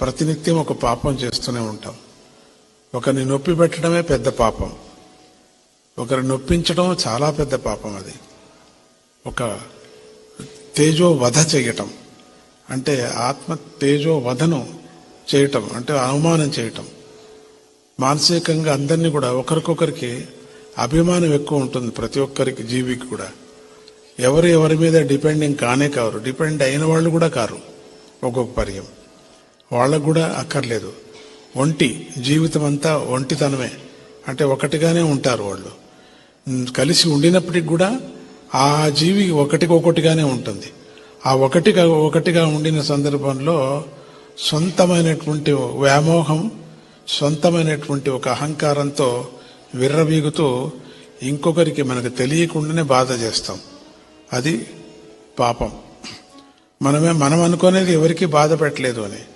ప్రతినిత్యం ఒక పాపం చేస్తూనే ఉంటాం. ఒకరిని నొప్పి పెట్టడమే పెద్ద పాపం. ఒకరిని నొప్పించడం చాలా పెద్ద పాపం అది. ఒక తేజో వధ చేయటం. అంటే ఆత్మ తేజో వధను చేయటం అంటే అవమానం చేయటం. మానసికంగా అందరినీ కూడా ఒకరికొకరికి అభిమానం ఎక్కువ ఉంటుంది ప్రతి ఒక్కరికి జీవికి కూడా. ఎవరు ఎవరి మీద డిపెండింగ్ కానే కారు. డిపెండ్ అయిన వాళ్ళు కూడా కారు. ఒక్కొక్క పర్యం. వాళ్ళకు కూడా అక్కర్లేదు. ఒంటి జీవితం అంతా ఒంటితనమే. అంటే ఒకటిగానే ఉంటారు వాళ్ళు. కలిసి ఉండినప్పటికి కూడా ఆ జీవి ఒకటికి ఒకటిగానే ఉంటుంది. ఆ ఒకటిగా ఒకటిగా ఉండిన సందర్భంలో సొంతమైనటువంటి వ్యామోహం సొంతమైనటువంటి ఒక అహంకారంతో విర్రవీగుతూ ఇంకొకరికి మనకు తెలియకుండానే బాధ చేస్తాం. అది పాపం. మనమే మనం అనుకునేది ఎవరికి బాధ పెట్టలేదు అని.